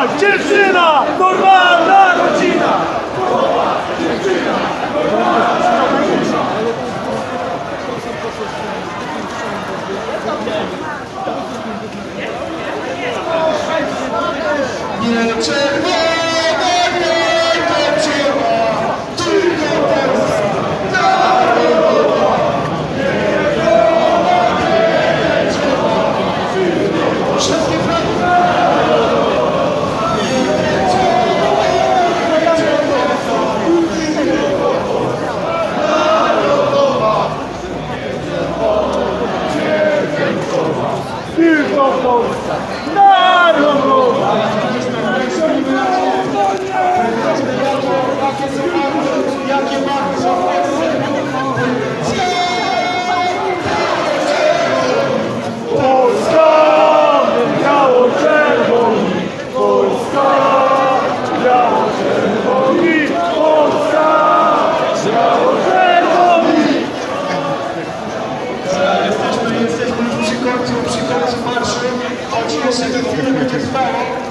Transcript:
chłopak, dziewczyna, normalna rodzina! Nie czerwone, Nerd Robô! Nerd This is the